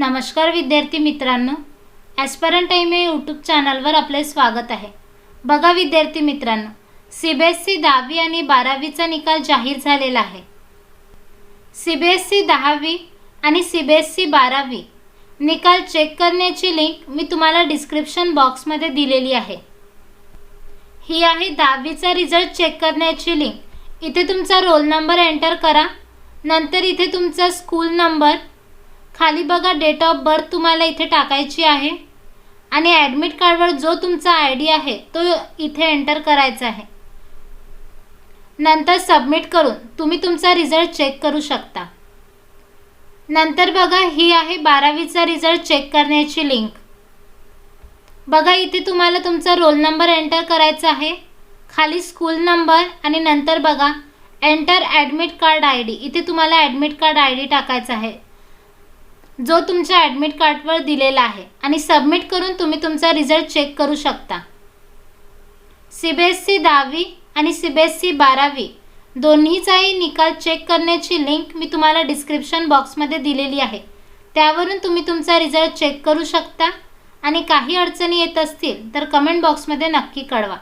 नमस्कार विद्यार्थी मित्रांनो. ॲस्परंट टाईम या यूट्यूब चॅनलवर आपले स्वागत आहे. बघा विद्यार्थी मित्रांनो सी बी एस सी दहावी आणि बारावीचा निकाल जाहीर झालेला आहे. सी बी एस सी दहावी आणि सी बी एस सी बारावी निकाल चेक करण्याची लिंक मी तुम्हाला डिस्क्रिप्शन बॉक्समध्ये दिलेली आहे. ही आहे दहावीचा रिझल्ट चेक करण्याची लिंक इथे तुमचा रोल नंबर एंटर करा. नंतर इथे तुमचा स्कूल नंबर खाली बघा डेट ऑफ बर्थ तुम्हाला इथे टाकायची आहे. आणि ॲडमिट कार्डवर जो तुमचा आय डी आहे तो इथे एंटर करायचा आहे. नंतर सबमिट करून तुम्ही तुमचा रिझल्ट चेक करू शकता. नंतर बघा ही आहे बारावीचा रिझल्ट चेक करण्याची लिंक बघा इथे तुम्हाला तुमचा रोल नंबर एंटर करायचा आहे. खाली स्कूल नंबर आणि नंतर बघा enter admit card I D इथे तुम्हाला ॲडमिट कार्ड आय डी टाकायचा आहे. जो तुमच्या ॲडमिट कार्डवर दिलेला आहे. आणि सबमिट करून तुम्ही तुमचा रिझल्ट चेक करू शकता. सी बी एस सी दहावी आणि सी बी एस सी बारावी दोन्हीचाही निकाल चेक करण्याची लिंक मी तुम्हाला डिस्क्रिप्शन बॉक्समध्ये दिलेली आहे. त्यावरून तुम्ही तुमचा रिझल्ट चेक करू शकता. आणि काही अडचणी येत असतील तर कमेंट बॉक्समध्ये नक्की कळवा.